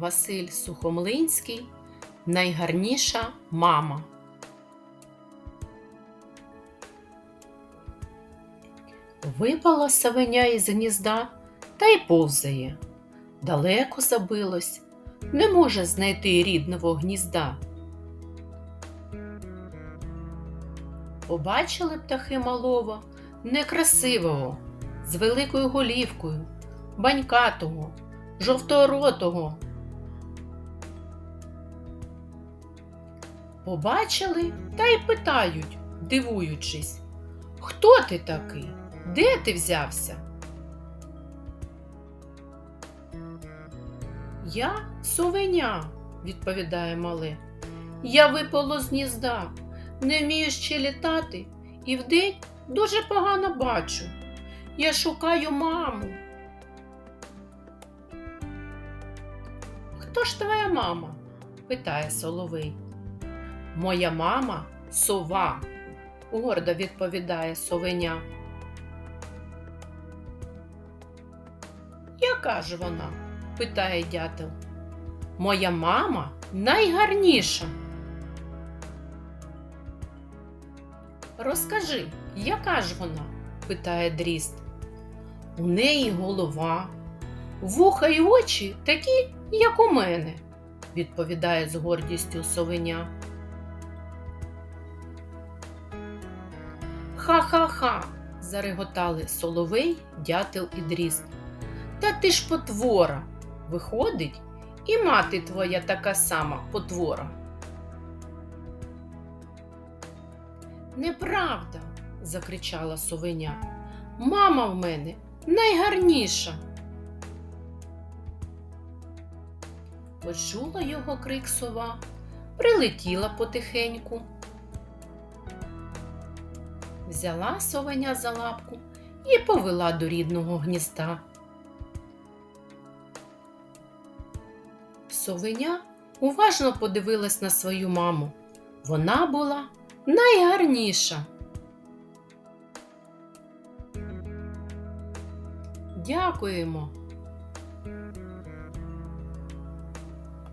Василь Сухомлинський Найгарніша мама. Випала совеня із гнізда та й повзає. Далеко забилось, не може знайти рідного гнізда. Побачили птахи малого, некрасивого, з великою голівкою, банькатого, жовторотого. Побачили та й питають, дивуючись, хто ти такий? Де ти взявся? Я совеня, відповідає мале. Я випало з гнізда, не вмію ще літати і вдень дуже погано бачу. Я шукаю маму. Хто ж твоя мама? питає соловей. Моя мама сова, гордо відповідає совеня. Яка ж вона? питає дятел. Моя мама найгарніша. Розкажи, яка ж вона? питає дріст. У неї голова, вуха й очі такі, як у мене, відповідає з гордістю совеня. Ха-ха-ха, зареготали соловей, дятел і дріст. Та ти ж потвора. Виходить, і мати твоя така сама потвора. Неправда, закричала совеня. Мама в мене найгарніша. Почула його крик сова, прилетіла потихеньку. Взяла совеня за лапку і повела до рідного гнізда. Совеня уважно подивилась на свою маму. Вона була найгарніша. Дякуємо,